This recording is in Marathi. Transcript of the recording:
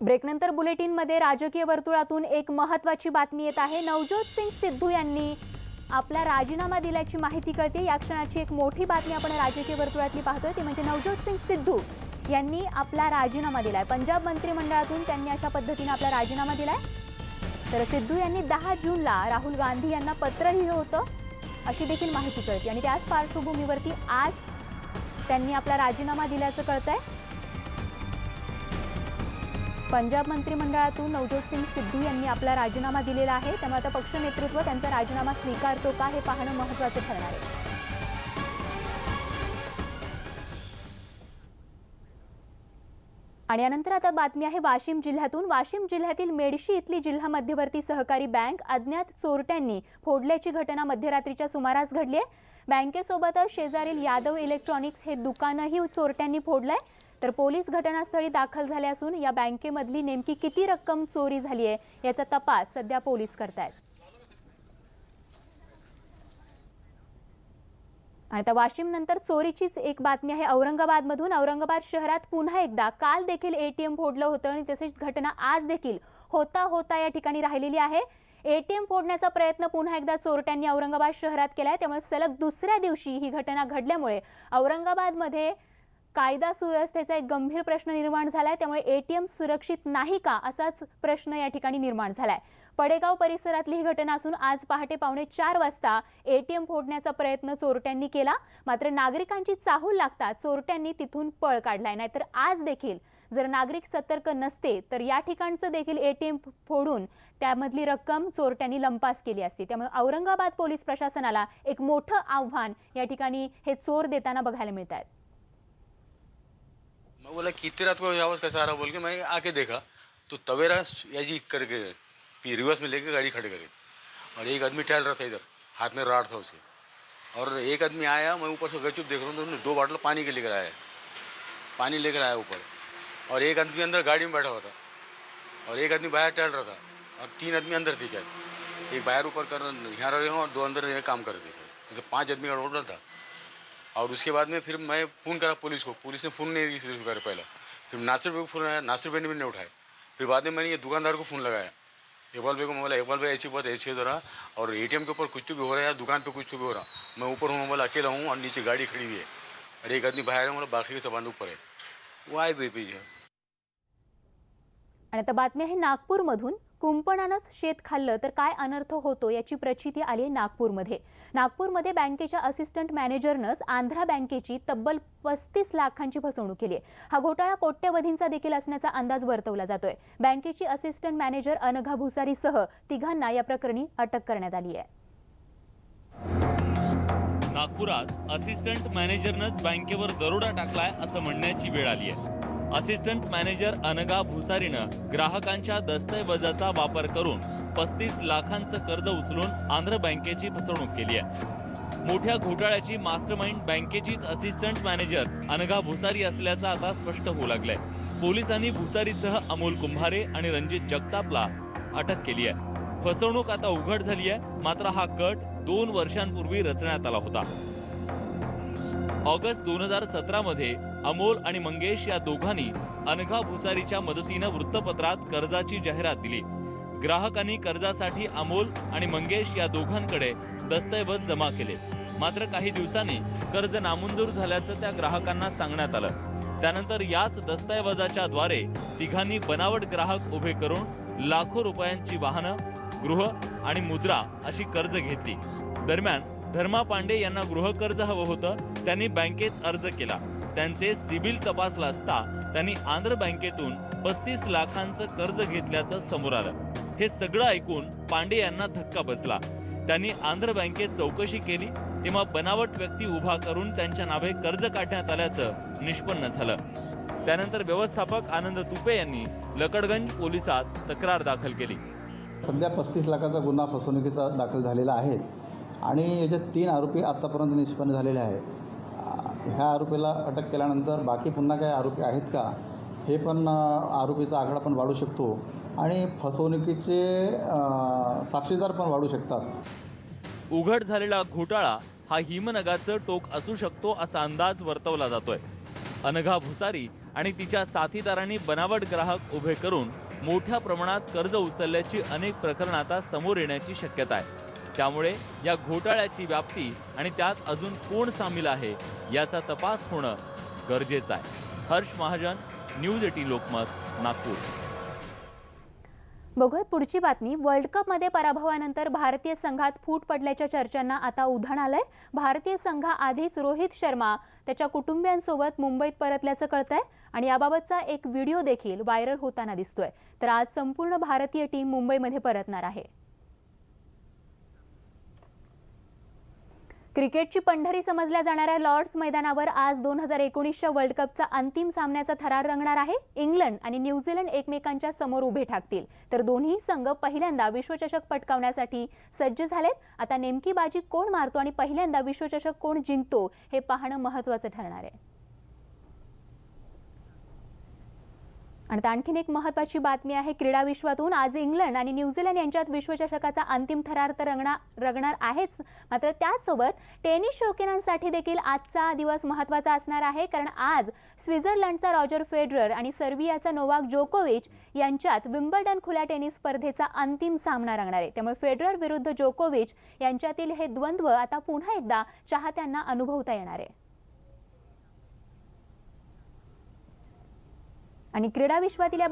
ब्रेकनंतर बुलेटिनमध्ये राजकीय वर्तुळातून एक महत्त्वाची बातमी येत आहे. नवजोत सिंग सिद्धू यांनी आपला राजीनामा दिल्याची माहिती कळते. या क्षणाची एक मोठी बातमी आपण राजकीय वर्तुळातली पाहतोय. ती म्हणजे नवजोत सिंग सिद्धू यांनी आपला राजीनामा दिलाय. पंजाब मंत्रिमंडळातून त्यांनी अशा पद्धतीने आपला राजीनामा दिलाय. तर सिद्धू यांनी दहा जूनला राहुल गांधी यांना पत्र लिहिलं होतं. अशी देखील माहिती कळते. आणि त्याच पार्श्वभूमीवरती आज त्यांनी आपला राजीनामा दिल्याचं कळतंय. पंजाब मंत्रिमंडळातून नवजोत सिंग सिद्धू यांनी आपला राजीनामा दिलेला आहे. त्यामुळे आता पक्ष नेतृत्व त्यांचा राजीनामा स्वीकारतो का हे पाहणं महत्त्वाचं ठरणार आहे. आणि यानंतर आता बातमी आहे वाशिम जिल्ह्यातून. वाशिम जिल्ह्यातील मेडशी इथली जिल्हा मध्यवर्ती सहकारी बँक अज्ञात चोरट्यांनी फोडल्याची घटना मध्यरात्रीच्या सुमारास घडली आहे. बँकेसोबतच शेजारील यादव इलेक्ट्रॉनिक्स हे दुकानही चोरट्यांनी फोडलंय. तर पोलीस घटनास्थळी दाखल झाले असून या बँकेमधली नेमकी किती रक्कम चोरी झाली आहे याचा तपास सध्या पोलीस करतायत. आणि आता वाशिम नंतर चोरीचीच एक बातमी आहे. औरंगाबादमधून औरंगाबाद शहरात पुन्हा एकदा काल देखील एटीएम फोडलं होतं आणि तसेच घटना आज देखील होता होता या ठिकाणी राहिलेली आहे. एटीएम फोडण्याचा प्रयत्न पुन्हा एकदा चोरट्यांनी औरंगाबाद शहरात केला आहे त्यामुळे सलग दुसऱ्या दिवशी ही घटना घडल्यामुळे औरंगाबादमध्ये कायदा सुव्यवस्थेचा एक गंभीर प्रश्न निर्माण झालाय. त्यामुळे एटीएम सुरक्षित नाही का? असाच प्रश्न या ठिकाणी निर्माण झालाय. पडेगाव परिसरातली ही घटना असून आज पहाटे पावणे चार वाजता एटीएम फोडण्याचा प्रयत्न चोरट्यांनी केला. मात्र नागरिकांची चाहूल लागता चोरट्यांनी तिथून पळ काढलाय. नाहीतर आज देखील जर नागरिक सतर्क नसते तर या ठिकाणचं देखील एटीएम फोडून त्यामधली रक्कम चोरट्यांनी लंपास केली असती. त्यामुळे औरंगाबाद पोलीस प्रशासनाला एक मोठं आव्हान या ठिकाणी हे चोर देताना बघायला मिळत आहेत मैं बोला, कितनी रात को आवाज़ कैसा आ रहा बोल के मैं आके देखा तो तवेरा ऐसी करके रिवर्स में लेके गाड़ी खड़ी करी। और एक आदमी टहल रहा था इधर, हाथ में राड था उसे। और एक आदमी आया, मैं ऊपर से गचुप देख रहा हूँ तो उसने दो बाटल पानी के लेकर आया। पानी लेकर आया ऊपर। और एक आदमी अंदर गाड़ी में बैठा हुआ था। और एक आदमी बाहर टहल रहा था। और तीन आदमी अंदर थे शायद। एक बाहर ऊपर कर यहाँ रहे हैं और दो अंदर काम कर रहे थे। पाँच आदमी का टोटल था। और उसके बाद में फिर मैं फ़ोन करा पुलिस को। पुलिस ने फ़ोन नहीं रिसीव करा पहला। फिर नासिर भाई को फ़ोन आया। नासिर भाई ने भी नहीं उठाया। फिर बाद में मैंने ये दुकानदार को फ़ोन लगाया। इकबाल भाई को बोला इकबाल भाई ऐसी बात ऐसी हो रहा और ए के ऊपर कुछ तो भी हो रहा है दुकान पर कुछ तो भी हो रहा। मैं ऊपर हूँ बोला अकेला हूँ और नीचे गाड़ी खड़ी हुई है। अरे एक आदमी बाहर है बोला बाकी के सामान ऊपर है। वो आए भाई भैया आणि आता बातमी आहे नागपूरमधून. कुंपणानंच शेत खाल्लं तर काय अनर्थ होतो याची प्रचिती आली आहे नागपूरमध्ये. नागपूरमध्ये बँकेच्या असिस्टंट मॅनेजरनंच आंध्रा बँकेची तब्बल पस्तीस लाखांची फसवणूक केली आहे. हा घोटाळा कोट्यवधींचा देखील असण्याचा अंदाज वर्तवला जातोय. बँकेची असिस्टंट मॅनेजर अनघा भुसारीसह तिघांना या प्रकरणी अटक करण्यात आली आहे. नागपुरात असिस्टंट मॅनेजरनंच बँकेवर दरोडा टाकलाय असं म्हणण्याची वेळ आली आहे. असिस्टंट मॅनेजर अनगा भुसारीनं ग्राहकांच्या दस्तऐवजाचा वापर करून पस्तीस लाखांचं कर्ज उचलून आंध्र बँकेची फसवणूक केली आहे. मोठ्या घोटाळ्याची मास्टरमाइंड बँकेचीच असिस्टंट मॅनेजर अनघा भुसारी असल्याचं आता स्पष्ट होऊ लागलंय. पोलिसांनी भुसारीसह अमोल कुंभारे आणि रणजित जगतापला अटक केली आहे. फसवणूक आता उघड झाली आहे मात्र हा कट दोन वर्षांपूर्वी रचण्यात आला होता. ऑगस्ट दोन हजार सतरा मध्ये अमोल आणि मंगेश या दोघांनी अनघा भुसारीच्या मदतीनं वृत्तपत्रात कर्जाची जाहिरात दिली. ग्राहकांनी कर्जासाठी अमोल आणि मंगेश या दोघांकडे दस्तऐवज जमा केले. मात्र काही दिवसांनी कर्ज नामंजूर झाल्याचं त्या ग्राहकांना सांगण्यात आलं. त्यानंतर याच दस्तऐवजाच्या द्वारे तिघांनी बनावट ग्राहक उभे करून लाखो रुपयांची वाहनं गृह आणि मुद्रा अशी कर्ज घेतली. दरम्यान धर्मा पांडे यांना गृहकर्ज हवं होतं. त्यांनी बँकेत अर्ज केला. त्यांचे सिबिल तपासला असता त्यांनी आंध्र बँकेतून पस्तीस लाखांचं कर्ज घेतल्याचं समोर आलं. हे सगळं ऐकून पांडे यांना धक्का बसला. त्यांनी आंध्र बँकेत चौकशी केली तेव्हा बनावट व्यक्ती उभा करून त्यांच्या नावे कर्ज काढण्यात आल्याचं निष्पन्न झालं. त्यानंतर व्यवस्थापक आनंद तुपे यांनी लकडगंज पोलिसात तक्रार दाखल केली. सध्या पस्तीस लाखाचा गुन्हा फसवणुकीचा दाखल झालेला आहे. आणि याच्यात तीन आरोपी आत्तापर्यंत निष्पन्न झालेले आहे ह्या आरोपीला अटक केल्यानंतर बाकी पुन्हा काही आरोपी आहेत का? हे पण आरोपीचा आकडा पण वाढू शकतो आणि फसवणुकीचे साक्षीदार पण वाढू शकतात. उघड झालेला घोटाळा हा हिमनगाचं टोक असू शकतो असा अंदाज वर्तवला जातोय. अनघा भुसारी आणि तिच्या साथीदारांनी बनावट ग्राहक उभे करून मोठ्या प्रमाणात कर्ज उचलल्याची अनेक प्रकरणं आता समोर येण्याची शक्यता आहे. त्यामुळे या घोटाळ्याची व्याप्ती आणि त्यात अजून कोण सामील आहे याचा तपास होणं गरजेचं आहे. Harsh Mahajan news at Lokmat Nagpur. बघूयात पुढची बातमी. वर्ल्ड कपमध्ये पराभवानंतर भारतीय संघात फूट पडल्याच्या चर्चांना आता उधाण आलंय. भारतीय संघाआधीच रोहित शर्मा त्याच्या कुटुंबियांसोबत मुंबईत परतल्याचं कळतंय आणि याबाबतचा एक व्हिडिओ देखील व्हायरल होताना दिसतोय. तर आज संपूर्ण भारतीय टीम मुंबईमध्ये परतणार आहे. क्रिकेटची पंढरी समजल्या जाणाऱ्या लॉर्ड्स मैदानावर आज दोन हजार एकोणीसच्या वर्ल्ड कपचा अंतिम सामन्याचा थरार रंगणार आहे. इंग्लंड आणि न्यूझीलंड एकमेकांच्या समोर उभे ठाकतील. तर दोन्ही संघ पहिल्यांदा विश्वचषक पटकावण्यासाठी सज्ज झालेत. आता नेमकी बाजी कोण मारतो आणि पहिल्यांदा विश्वचषक कोण जिंकतो हे पाहणं महत्त्वाचं ठरणार आहे. आणि आणखीन एक महत्वाची बातमी आहे क्रीडा विश्वातून आज इंग्लंड आणि न्यूझीलंड यांच्यात विश्वचषकाचा अंतिम थरार तर रंगणार रंगणार आहेच. मात्र त्याचसोबत टेनिस शौकीनांसाठी देखील आजचा दिवस महत्त्वाचा असणार आहे कारण आज स्वित्झर्लंडचा रॉजर फेडरर आणि सर्बियाचा नोवाक जोकोविच यांच्यात विम्बल्डन खुल्या टेनिस स्पर्धेचा अंतिम सामना रंगणार आहे. त्यामुळे फेडरर विरुद्ध जोकोविच यांच्यातील हे द्वंद्व आता पुन्हा एकदा चाहत्यांना अनुभवता येणार आहे. आणि क्रीडा विश्वातील या